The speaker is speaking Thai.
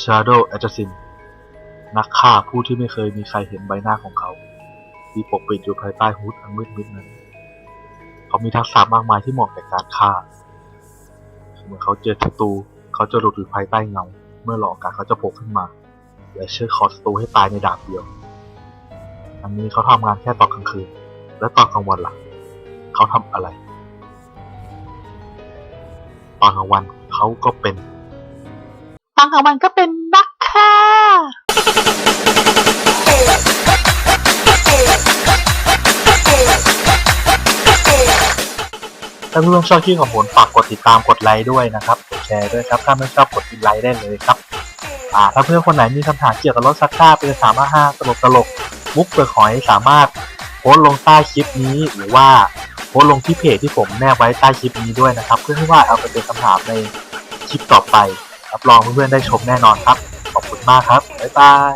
Shadow Assassin นักฆ่าผู้ที่ไม่เคยมีใครเห็นใบหน้าของเขา ที่ปกปิดอยู่ภายใต้ฮูดอันมืดมิดนั้น เขามีทักษะมากมายที่เหมาะแก่การฆ่า เมื่อเขาเจอศัตรูเขาจะหลุดอยู่ภายใต้เงา เมื่อรอโอกกาสเขาจะโผล่ขึ้นมา และเชือดคอศัตรูให้ตายในดาบเดียว อันนี้เขาทำงานแค่ตอนกลางคืน และตอนกลางวันล่ะ เขาทำอะไร ตอนกลางวันเขาก็เป็น ตอนกลางวันก็เป็นนักฆ่าถ้าเพื่อนชอบคลิปของผมฝากกดติดตามกดไลค์ด้วยนะครับกดแชร์ด้วยครับ ถ้าไม่ชอบกดดิสไลค์ได้เลยครับอ่าถ้าเพื่อนคนไหนมีคำถามเกี่ยวกับรถซักก้าเป็นสามารถห้าตลกตลกมุกเปลือกหอยสามารถโพสต์ลงใต้คลิปนี้หรือว่าโพสต์ลงที่เพจที่ผมแนบไว้ใต้คลิปนี้ด้วยนะครับ เพื่อที่ว่าเอาไปเป็นคำถามในคลิปต่อไป รับรองเพื่อนๆได้ชมแน่นอนครับ ขอบคุณมากครับ บ๊ายบาย